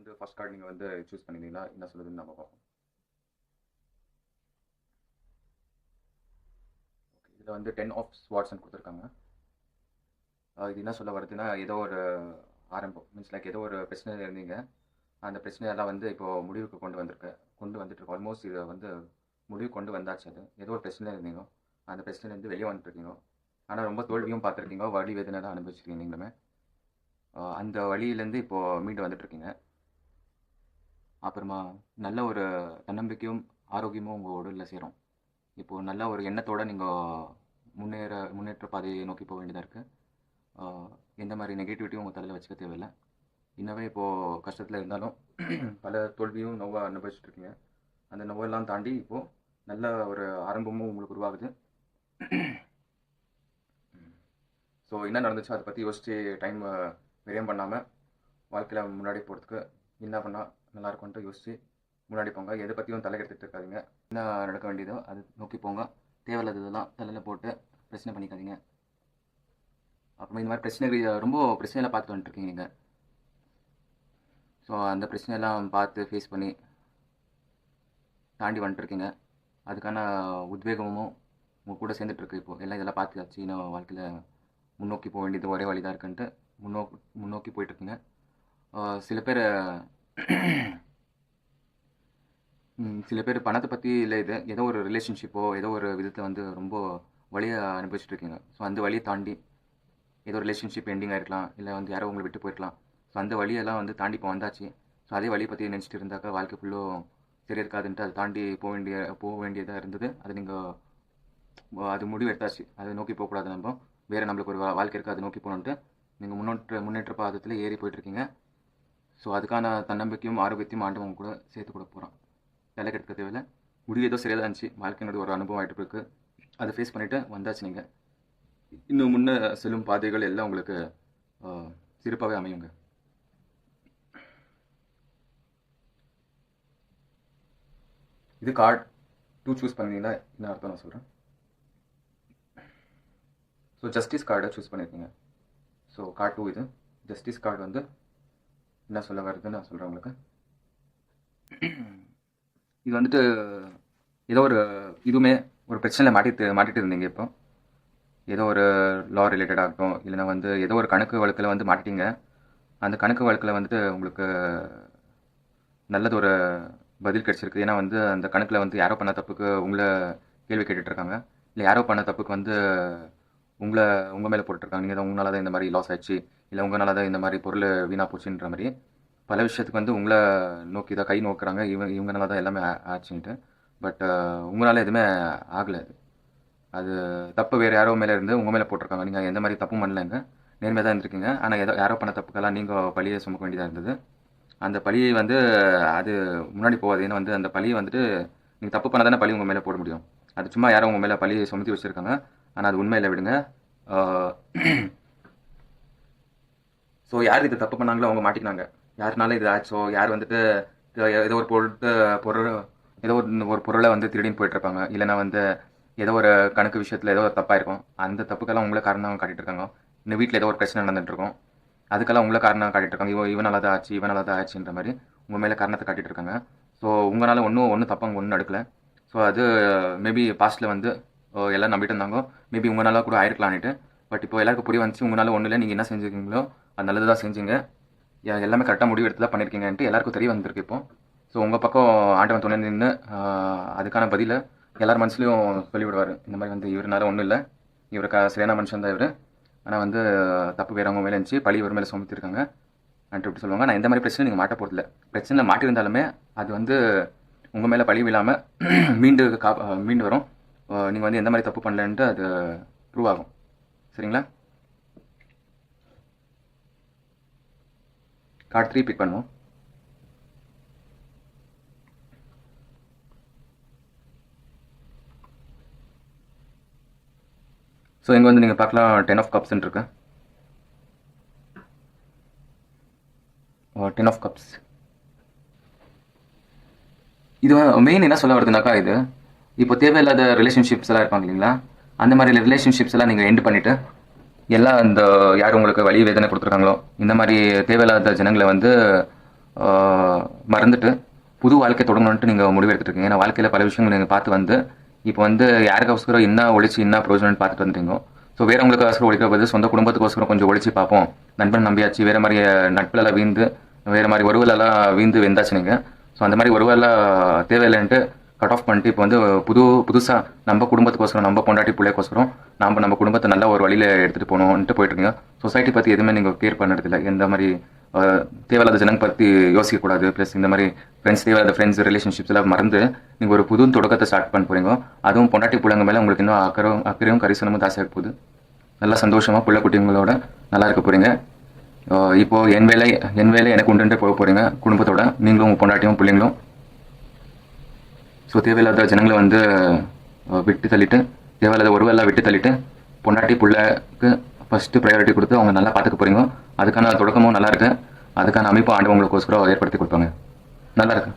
வந்து first card நீங்கள் வந்து சூஸ் பண்ணியிருந்தீங்கன்னா என்ன சொல்லுதுன்னு நம்ம பார்ப்போம். ஓகே இதில் வந்து டென் ஆஃப் ஸ்வாட்ஸ்ன்னு கொடுத்துருக்காங்க. இது என்ன சொல்ல வருதுன்னா ஏதோ ஒரு ஆரம்பம். மீன்ஸ் லைக் ஏதோ ஒரு பிரச்சனையில் இருந்தீங்க. அந்த பிரச்சனையெல்லாம் வந்து இப்போது முடிவுக்கு கொண்டு வந்திருக்கு கொண்டு வந்துட்டு இருக்கோம் ஆல்மோஸ்ட் இதை வந்து முடிவு கொண்டு வந்தாச்சு அது. ஏதோ ஒரு பிரச்சனை இருந்தீங்க. அந்த பிரச்சனையிலேருந்து வெளியே வந்துட்டுருக்கீங்க ஆனால் ரொம்ப தோல்வியும் பார்த்துருக்கீங்க. வலி வேதனை தான் அனுபவிச்சிருக்கீங்க நீங்களுமே. அந்த வழியிலேருந்து இப்போது மீண்டு வந்துட்டுருக்கீங்க அப்புறமா நல்ல ஒரு தன்னம்பிக்கையும் ஆரோக்கியமும் உங்கள் உடலில் சேரும். இப்போது நல்ல ஒரு எண்ணத்தோடு நீங்கள் முன்னேற முன்னேற்ற பாதையை நோக்கி போக வேண்டியதாக இருக்குது எந்த மாதிரி நெகட்டிவிட்டியும் உங்கள் தலையில் வச்சுக்க தேவையில்லை. இன்னவே இப்போது கஷ்டத்தில் இருந்தாலும் பல தோல்வியும் நோவாக அனுபவிச்சுட்டு இருக்கீங்க. அந்த நோவெல்லாம் தாண்டி இப்போது நல்ல ஒரு ஆரம்பமும் உங்களுக்கு உருவாகுது. ஸோ என்ன நடந்துச்சோ? அதை பற்றி யோசித்து டைம் விரயம் பண்ணாமல் வாழ்க்கையில் முன்னாடி போகிறதுக்கு என்ன பண்ணால் நல்லா இருக்கும்ன்ட்டு யோசிச்சு முன்னாடி போங்க. எதை பற்றியும் தலைக்கெடுத்துட்டு இருக்காதீங்க என்ன நடக்க வேண்டியதோ அது நோக்கி போங்க. தேவையில்லாததெல்லாம் தலையில் போட்டு பிரச்சனை பண்ணிக்காதீங்க. அப்புறமா இந்த மாதிரி பிரச்சனைகள் ரொம்ப பிரச்சனையெல்லாம் பார்த்து வந்துட்டுருக்கீங்க நீங்கள் ஸோ அந்த பிரச்சனையெல்லாம் பார்த்து ஃபேஸ் பண்ணி தாண்டி வந்துட்டுருக்கீங்க அதுக்கான உத்வேகமும் உங்கள் கூட சேர்ந்துட்டுருக்கு இப்போ. எல்லாம் இதெல்லாம் பார்த்துக்காச்சு இன்னும் வாழ்க்கையில் முன்னோக்கி போக வேண்டியது ஒரே வழி தான் இருக்குன்ட்டு முன்னோக்கி முன்னோக்கி போயிட்டுருக்குங்க சில பேர் சில பேர் பணத்தை பற்றி இல்லை இது ஏதோ ஒரு ரிலேஷன்ஷிப்போ ஏதோ ஒரு விதத்தில் வந்து ரொம்ப வழியை அனுபவிச்சுட்டு இருக்கீங்க. ஸோ அந்த வழியை தாண்டி ஏதோ ரிலேஷன்ஷிப் எண்டிங் ஆகிருக்கலாம் இல்லை வந்து யாரோ உங்களை விட்டு போயிருக்கலாம். ஸோ அந்த வழியெல்லாம் வந்து தாண்டி இப்போ வந்தாச்சு. ஸோ அதே வழியை பற்றி நினச்சிட்டு இருந்தாக்கா வாழ்க்கை ஃபுல்லும் சரி இருக்காதுன்ட்டு அதை தாண்டி போக வேண்டிய போக வேண்டியதாக இருந்தது. அது நீங்கள் அது முடிவு எடுத்தாச்சு அதை நோக்கி போகக்கூடாது நம்ம. வேறு நம்மளுக்கு ஒரு வா- வாழ்க்கை இருக்குது அதை நோக்கி போகணுன்ட்டு நீங்கள் முன்னேற்ற முன்னேற்ற பாதத்தில் ஏறி போயிட்டுருக்கீங்க ஸோ அதுக்கான தன்னம்பிக்கையும் ஆரோக்கியத்தையும் ஆண்டவன் கூட சேர்த்து கூட போகிறான் வேலை கெடுக்க தேவையில்ல. முடிவு ஏதோ சரியாக தான் இருந்துச்சு வாழ்க்கையினுடைய ஒரு அனுபவம் ஆகிட்டு இருக்கு. அதை ஃபேஸ் பண்ணிவிட்டு வந்தாச்சு நீங்கள் இன்னும் முன்ன செல்லும் பாதைகள் எல்லாம் உங்களுக்கு சிறப்பாகவே அமையுங்க. இது கார்டு டூ சூஸ் பண்ணீங்கன்னா என்ன அர்த்தம் நான் சொல்கிறேன் ஸோ ஜஸ்டிஸ் கார்டை சூஸ் பண்ணியிருக்கீங்க ஸோ கார்டு டூ இது. ஜஸ்டிஸ் கார்டு வந்து என்ன சொல்ல வருதுன்னு நான் சொல்கிறேன் உங்களுக்கு. இது வந்துட்டு ஏதோ ஒரு இதுவுமே ஒரு பிரச்சனையில் மாட்டிட்டு மாட்டிட்டு இருந்தீங்க இப்போ. ஏதோ ஒரு லா ரிலேட்டடாக இருக்கும் இல்லைன்னா வந்து ஏதோ ஒரு கணக்கு வழக்கில் வந்து மாட்டிட்டீங்க. அந்த கணக்கு வழக்கில் வந்துட்டு உங்களுக்கு நல்லது ஒரு பதில் கிடச்சிருக்கு. ஏன்னா வந்து அந்த கணக்கில் வந்து யாரோ பண்ண தப்புக்கு உங்களை கேள்வி கேட்டுட்ருக்காங்க இல்லை யாரோ பண்ண தப்புக்கு வந்து உங்களை உங்கள் மேலே போட்டுருக்காங்க நீங்கள் தான் உங்களால் தான் இந்த மாதிரி லாஸ் ஆயிடுச்சு இல்லை உங்களால் தான் இந்த மாதிரி பொருள் வீணாக போச்சுன்ற மாதிரி பல விஷயத்துக்கு வந்து உங்களை நோக்கி தான் கை நோக்குறாங்க. இவங்க இவங்கனால தான் எல்லாமே ஆச்சுன்ட்டு. பட் உங்களால் எதுவுமே ஆகலை அது. அது தப்பு வேறு யாரோ மேலே இருந்து உங்கள் மேலே போட்டிருக்காங்க. நீங்கள் எந்த மாதிரி தப்பும் பண்ணலைங்க நேர்மையாக தான் இருந்திருக்கீங்க. ஆனால் ஏதோ யாரோ பண்ண தப்புக்கெல்லாம் நீங்கள் பழியை சுமக்க வேண்டியதாக இருந்தது. அந்த பழியை வந்து அது முன்னாடி போகாது ஏன்னா வந்து அந்த பழியை வந்துட்டு நீங்கள் தப்பு பண்ண தானே பழி உங்கள் மேலே போட முடியும். அது சும்மா யாரோ உங்கள் மேலே பழியை சுமத்தி வச்சுருக்காங்க. ஆனால் அது உண்மையில் விடுங்க. ஸோ யார் இது தப்பு பண்ணாங்களோ அவங்க மாட்டிக்கினாங்க. யாருனால இது ஆச்சோ யார் வந்துட்டு ஏதோ ஒரு பொருட்டு பொருள் ஏதோ ஒரு ஒரு பொருளை வந்து திருடின்னு போயிட்டு இருப்பாங்க இல்லைன்னா வந்து ஏதோ ஒரு கணக்கு விஷயத்தில் ஏதோ ஒரு தப்பாக இருக்கும் அந்த தப்புக்கெல்லாம் உங்களை காரணம் காட்டிட்டு இருக்காங்க இந்த வீட்டில் ஏதோ ஒரு பிரச்சனை நடந்துட்டு இருக்கும் அதுக்கெல்லாம் உங்களை காரணம் காட்டிட்டு இருக்காங்க இவன் இவனால தான் ஆச்சு இவனால தான் ஆச்சுன்ற மாதிரி உங்கள் மேலே காரணத்தை காட்டிட்டு இருக்காங்க ஸோ உங்களால் ஒன்றும் ஒன்றும் தப்பாங்க ஒன்றும் நடக்கல. ஸோ அது மேபி பாஸ்ட்டில் வந்து எல்லாம் நம்பிட்டு இருந்தாங்க. மேபி உங்களால் கூட ஆயிருக்கலான்ட்டு பட் இப்போ எல்லாருக்கும் புரிய வந்துச்சு உங்களால் ஒன்றும் இல்லை நீங்கள் என்ன செஞ்சுருக்கீங்களோ அது நல்லது தான் செஞ்சீங்க எல்லாமே கரெக்டாக முடிவு எடுத்து தான் பண்ணியிருக்கீங்கன்ட்டு எல்லாருக்கும் தெரிய வந்திருக்கு இப்போ. ஸோ உங்கள் பக்கம் ஆண்டவன் துணை நின்று அதுக்கான பதிலை எல்லார் மனசுலையும் சொல்லிவிடுவார். இந்த மாதிரி வந்து இவருனால ஒன்றும் இல்லை இவர் க சரியான மனுஷன் தான் இவர். ஆனால் வந்து தப்பு வேறவங்க மேலே இருந்துச்சு பழி இவர் மேலே சுமத்திருக்காங்க. அன்ட்டு இப்படி சொல்லுவாங்க. நான் இந்த மாதிரி பிரச்சனை நீங்கள் மாட்ட போகிறதில்ல பிரச்சனையில் மாட்டியிருந்தாலுமே அது வந்து உங்கள் மேலே பழி விழாமல் மீண்டு கா மீண்டு வரும். நீங்கள் வந்து எந்த மாதிரி தப்பு பண்ணலன்ட்டு அது ப்ரூவ் ஆகும். சரிங்களா? கார்ட் த்ரீ பிக் பண்ணுவோம். ஸோ இங்கே வந்து நீங்கள் பார்க்கலாம் டென் ஆஃப் கப்ஸ்ன்னு இருக்கு. டென் ஆஃப் கப்ஸ் இது மெயின் என்ன சொல்ல வருதுனாக்கா இது இப்போ தேவையில்லாத ரிலேஷன்ஷிப்ஸ் எல்லாம் இருப்பாங்க இல்லைங்களா? அந்த மாதிரி ரிலேஷன்ஷிப்ஸ் எல்லாம் நீங்கள் எண்ட் பண்ணிவிட்டு எல்லாம் இந்த யார் உங்களுக்கு வழி வேதனை கொடுத்துருக்காங்களோ இந்த மாதிரி தேவையில்லாத ஜனங்களை வந்து மறந்துட்டு புது வாழ்க்கை தொடங்கணுன்ட்டு நீங்கள் முடிவு எடுத்துருக்கீங்க ஏன்னா வாழ்க்கையில் பல விஷயங்கள் நீங்கள் பார்த்து வந்து இப்போ வந்து யாருக்கோசரம் என்ன ஒழிச்சு என்ன பிரயோஜனம்னு பார்த்துட்டு வந்துட்டீங்க ஸோ வேறவங்களுக்கோசரம் ஒழிக்கிற பதில் சொந்த குடும்பத்துக்கோசரம் கொஞ்சம் ஒழிச்சு பார்ப்போம். நண்பன் நம்பியாச்சு வேற மாதிரி நட்புலலாம் வீந்து வேற மாதிரி உறவுலலாம் வீந்து வெந்தாச்சு நீங்கள் ஸோ அந்த மாதிரி உறவெல்லாம் தேவையில்லைன்ட்டு கட் ஆஃப் பண்ணிட்டு இப்போ வந்து புது புதுசாக நம்ம குடும்பத்துக்கோசரம் நம்ம பொண்டாட்டி பிள்ளைக்கோசரம் நம்ம நம்ம குடும்பத்தை நல்ல ஒரு வழியில் எடுத்துகிட்டு போகணுன்ட்டு போயிட்டுருக்கீங்க. சொசைட்டி பற்றி எதுவுமே நீங்கள் கேர் பண்ணுறதில்ல. எந்த மாதிரி தேவையில்லாத ஜனங்க பற்றி யோசிக்கக்கூடாது. ப்ளஸ் இந்த மாதிரி ஃப்ரெண்ட்ஸ் தேவையில்லாத ஃப்ரெண்ட்ஸ் ரிலேஷன்ஷிப்ஸ் எல்லாம் மறந்து நீங்கள் ஒரு புது தொடக்கத்தை ஸ்டார்ட் பண்ண போகிறீங்க அதுவும் பொண்டாட்டி பிள்ளைங்க மேலே உங்களுக்கு இன்னும் அக்கறம் அக்கறையும் கரிசனமும் தாசியாக போகுது. நல்லா சந்தோஷமாக பிள்ளை குட்டிங்களோட நல்லா இருக்க போகிறீங்க இப்போது என் வேலை என் வேலை எனக்கு உண்டுன்ட்டு போக போகிறீங்க குடும்பத்தோட நீங்களும் உங்கள் பொண்டாட்டியும் பிள்ளைங்களும். ஸோ தேவையில்லாத ஜனங்களை வந்து விட்டு தள்ளிட்டு தேவையில்லாத உறவெல்லாம் விட்டு தள்ளிட்டு பொண்டாட்டி பிள்ளைக்கு ஃபஸ்ட்டு ப்ரையாரிட்டி கொடுத்து அவங்க நல்லா பார்த்துக்க போகிறீங்க அதுக்கான தொடக்கமும் நல்லா இருக்கு. அதுக்கான அமைப்பு ஆண்டு உங்களுக்கு ஏற்படுத்தி கொடுப்பாங்க. நல்லா இருக்கு.